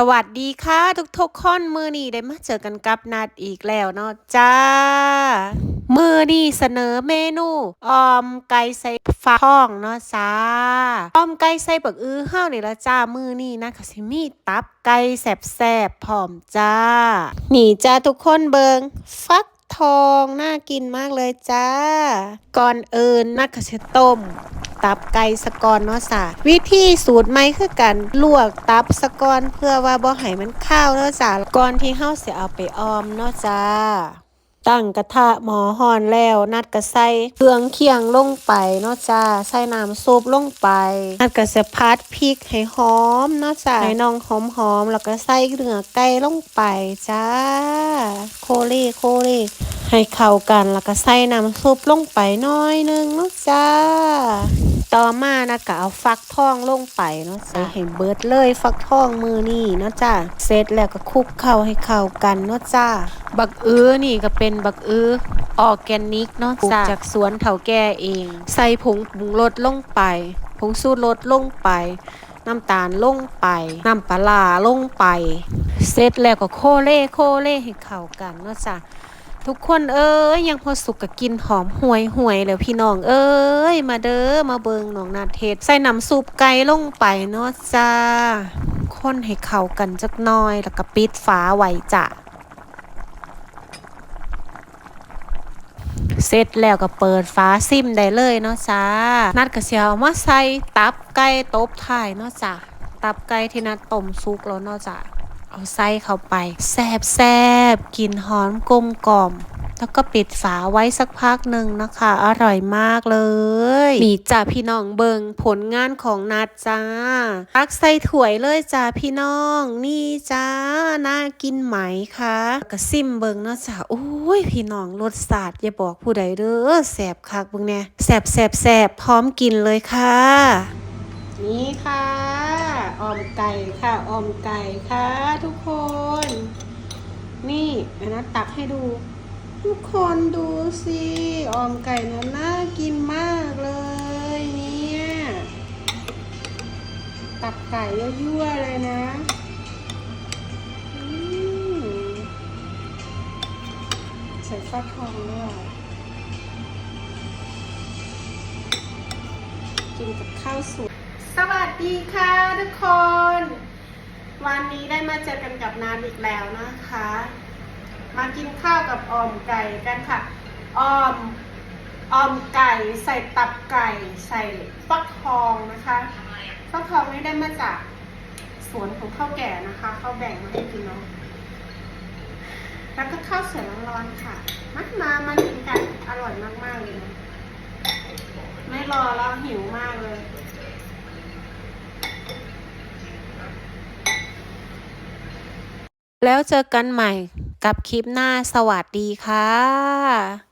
สวัสดีค่ะทุกทุกๆคนมือนี้ได้มาเจอกันกับนัดอีกแล้วเนาะจ้า มือนี้เสนอเมนูออมไก่ใส่ฟักทองเนาะจ้าออมไก่ใส่บักอื้อเฮานี่ละจ้ามือนี้นะก็สิมีตับไก่แซ่บๆพร้อมจ้า นี่จ้าทุกคนเบิงฟักทองน่ากินมากเลยจ้า ก่อนอื่นนักก็สิต้ม ตับไก่สะกอนเนาะจ้ะวิธีสูตรใหม่คือการลวกตับสะกอนเพื่อว่าบ่ให้มันข้าวเนาะจ้ะก่อนที่เฮาสิเอาไปออมเนาะจ้าตั้งกระทะหมอฮ้อนแล้ว นัดก็ใส่เครื่องเคียงลงไปเนาะจ้าใส่น้ำซุปลงไป นัดก็จะพัดพริกให้หอมเนาะจ้าให้น้องหอมๆแล้วก็ใส่เนื้อไก่ลงไปจ้า โคเล่โคเล่ให้เข้ากันแล้วก็ใส่น้ำซุปลงไปน้อยหนึงเนาะจ้า ต่อมานะก็เอาฟักทองลงไปเนาะใส่ให้เบิดเลยฟักทองมือนี่เนาะจ้าเสร็จแล้วก็คลุกเข้าให้เข้ากันเนาะจ้าบักอื้อนี่ก็เป็นบักอื้อออร์แกนิกเนาะจ้าจากสวนเถาแก่เอง ใส่ผงปรุงรสลงไป ผงสูตรรสลงไปน้ำตาลลงไป น้ำปลาร้าลงไป เสร็จแล้วก็โคเล่โคเล่ให้เข้ากันเนาะจ้า ทุกคนเอ้ยยังพอสุกกับกินหอมห่วยห่วยเลยพี่น้องเอ้ยมาเด้อมาเบิงน้องนาเทศใส่น้ำซุปไก่ลงไปเนาะจ้าคนให้เข้ากันจักน้อยแล้วก็ปิดฝาไว้จ้ะเสร็จแล้วก็เปิดฝาซิมได้เลยเนาะจ้า นัดก็สิเอามาใส่ตับไก่ตบท้ายเนาะจ้ะตับไก่ที่นัดต้มสุกแล้วเนาะจ้ะ เอาไส้เข้าไปแซบแซบกลิ่นหอมกลมกล่อม แล้วก็ปิดฝาไว้สักพักหนึ่งนะคะ อร่อยมากเลยนี่จ้าพี่น้องเบิงผลงานของนัดจ้าตักใส่ถ้วยเลยจ้าพี่น้อง นี่จ้าน่ากินไหมคะกระซิมเบิงเนาะจ้าโอ้ยพี่น้องรสชาติอย่าบอกผู้ใดเด้อแสบคักเบิงเนี่ยแสบแสบแสบพร้อมกินเลยค่ะ นี่ค่ะ ออมไก่ค่ะออมไก่ค่ะทุกคน นี่นะตักให้ดู ทุกคนดูสิออมไก่นะน่ากินมากเลยเนี่ยตับไก่ยั่วๆเลยนะอืมใส่ฟักทองด้วยกินกับข้าวสวย สวัสดีค่ะทุกคน วันนี้ได้มาเจอกันกับน้ำอีกแล้วนะคะ มากินข้าวกับออมไก่กันค่ะออมออมไก่ใส่ตับไก่ใส่ฟักทองนะคะฟักทองนี่ได้มาจากสวนของข้าวแก่นะคะเขาแบ่งมาให้กินเนาะแล้วก็ข้าวสวยร้อนๆค่ะมามามากินกันอร่อยมากๆเลยนะไม่รอแล้วหิวมากเลย แล้วเจอกันใหม่กับคลิปหน้าสวัสดีค่ะ